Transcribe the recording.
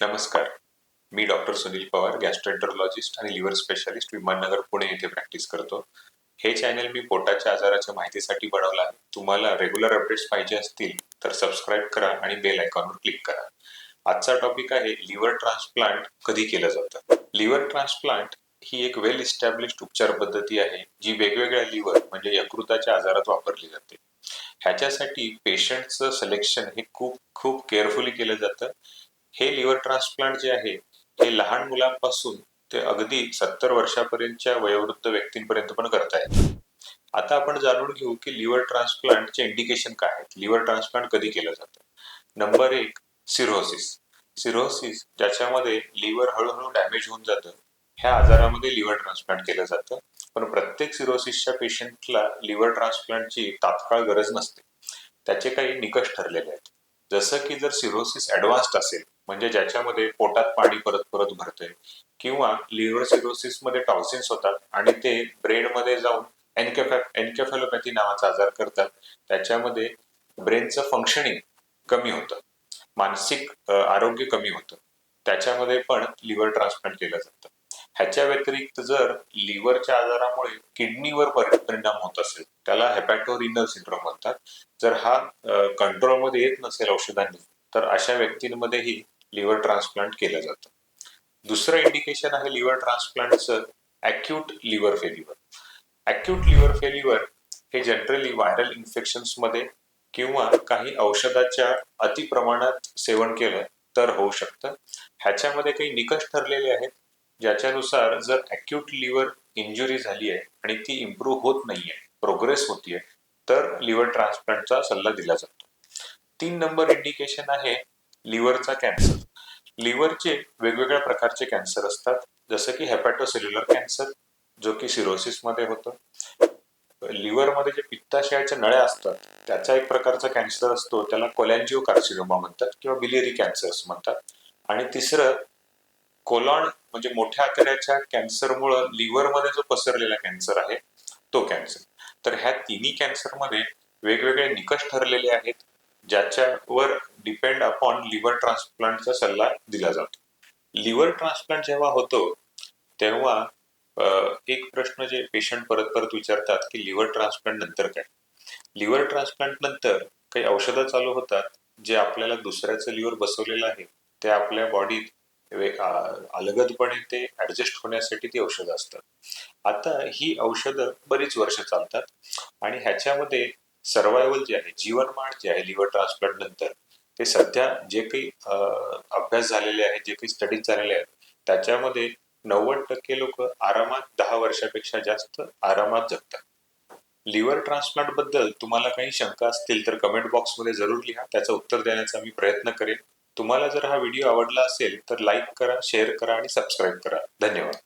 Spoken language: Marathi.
नमस्कार. मी डॉक्टर सुनील पवार गॅस्ट्रेंटरॉलॉजिस्ट आणि लिव्हर स्पेशालिस्ट विमाननगर पुणे येथे प्रॅक्टिस करतो. हे चॅनल मी पोटाच्या आजाराच्या माहितीसाठी बनवलं आहे. तुम्हाला रेग्युलर अपडेट्स पाहिजे असतील तर सबस्क्राईब करा आणि बेल आयकॉनवर क्लिक करा. आजचा टॉपिक आहे लिव्हर ट्रान्सप्लांट कधी केलं जातं? लिव्हर ट्रान्सप्लांट ही एक वेल इस्टॅब्लिश्ड उपचार पद्धती आहे जी वेगवेगळ्या लिव्हर म्हणजे यकृताच्या आजारात वापरली जाते. ह्याच्यासाठी पेशंटचं सिलेक्शन हे खूप खूप केअरफुली केलं जातं. हे लिव्हर ट्रान्सप्लांट जे आहे हे लहान मुलांपासून ते अगदी सत्तर वर्षापर्यंतच्या वयोवृद्ध व्यक्तींपर्यंत पण करता येतं आता आपण जाणून घेऊ की लिव्हर ट्रान्सप्लांटचे इंडिकेशन काय आहेत. लिव्हर ट्रान्सप्लांट कधी केलं जातं? नंबर एक सिरोसिस. सिरोसिस ज्याच्यामध्ये लिव्हर हळूहळू डॅमेज होऊन जातं. ह्या आजारामध्ये लिव्हर ट्रान्सप्लांट केलं जातं. पण प्रत्येक सिरोसिसच्या पेशंटला लिव्हर ट्रान्सप्लांटची तात्काळ गरज नसते. त्याचे काही निकष ठरलेले आहेत. जसं की जर सिरोसिस ऍडव्हान्स्ड असेल म्हणजे ज्याच्यामध्ये पोटात पाणी परत परत भरतंय किंवा लिव्हर सिरोसिसमध्ये टॉक्सिन्स होतात आणि ते ब्रेनमध्ये जाऊन एनकेफॅ एनकेफॅलोपॅथी नावाचा आजार करतात. त्याच्यामध्ये ब्रेनचं फंक्शनिंग कमी होतं. मानसिक आरोग्य कमी होतं. त्याच्यामध्ये पण लिव्हर ट्रान्सप्लांट केलं जातं. ह्याच्या व्यतिरिक्त जर लिव्हरच्या आजारामुळे किडनीवर परिणाम होत असेल त्याला हेपॅटोरिनल सिंड्रोम म्हणतात. जर हा कंट्रोलमध्ये येत नसेल औषधांनी तर अशा व्यक्तींमध्येही लिव्हर ट्रान्सप्लांट केलं जातं. दुसरं इंडिकेशन आहे liver ट्रान्सप्लांटचं acute liver failure acute liver failure हे जनरली व्हायरल इन्फेक्शन्समध्ये किंवा काही औषधाच्या अतिप्रमाणात सेवन केलं तर होऊ शकतं. ह्याच्यामध्ये काही निकष ठरलेले आहेत ज्याच्यानुसार जर अॅक्यूट लिव्हर इंजुरी झाली आहे आणि ती इम्प्रूव्ह होत नाहीये प्रोग्रेस होतीये तर लिव्हर ट्रान्सप्लांटचा सल्ला दिला जातो. तीन नंबर इंडिकेशन आहे लिव्हरचा कॅन्सर. लिव्हरचे वेगवेगळ्या प्रकारचे कॅन्सर असतात. जसं की हेपॅटोसेल्युलर कॅन्सर जो की सिरोसिसमध्ये होतं. लिव्हरमध्ये जे पित्ताशयाच्या नळ्या असतात त्याचा एक प्रकारचा कॅन्सर असतो. त्याला कोलॅन्जिओ कार्सिनोमा म्हणतात किंवा बिलेरी कॅन्सर्स म्हणतात. आणि तिसरं कोलॉन म्हणजे मोठ्या आकाराच्या कॅन्सरमुळं लिव्हरमध्ये जो पसरलेला कॅन्सर आहे तो कॅन्सर. तर ह्या तिन्ही कॅन्सरमध्ये वेगवेगळे निकष ठरलेले आहेत. ज्याच्यावर डिपेंड अपॉन लिव्हर ट्रान्सप्लांटचा सल्ला दिला जातो. लिव्हर ट्रान्सप्लांट जेव्हा होतो तेव्हा एक प्रश्न जे पेशंट परत परत विचारतात की लिव्हर ट्रान्सप्लांट नंतर काय? लिव्हर ट्रान्सप्लांट नंतर काही औषधं चालू होतात जे आपल्याला दुसऱ्याचं लिव्हर बसवलेलं आहे ते आपल्या बॉडीत अलगदपणे ते ऍडजस्ट होण्यासाठी ती औषधं असतात. आता ही औषधं बरीच वर्ष चालतात आणि ह्याच्यामध्ये सर्वायवल जे आहे जीवनमान जे आहे लिव्हर ट्रान्सप्लांट नंतर ते सध्या जे काही अभ्यास झालेले आहेत जे काही स्टडीज झालेले आहेत त्याच्यामध्ये नव्वद टक्के लोक आरामात दहा वर्षापेक्षा जास्त आरामात जगतात. लिव्हर ट्रान्सप्लांटबद्दल तुम्हाला काही शंका असतील तर कमेंट बॉक्समध्ये जरूर लिहा त्याचं उत्तर देण्याचा मी प्रयत्न करेन. तुम्हाला जर हा व्हिडिओ आवडला असेल तर लाईक करा शेअर करा आणि सबस्क्राईब करा. धन्यवाद.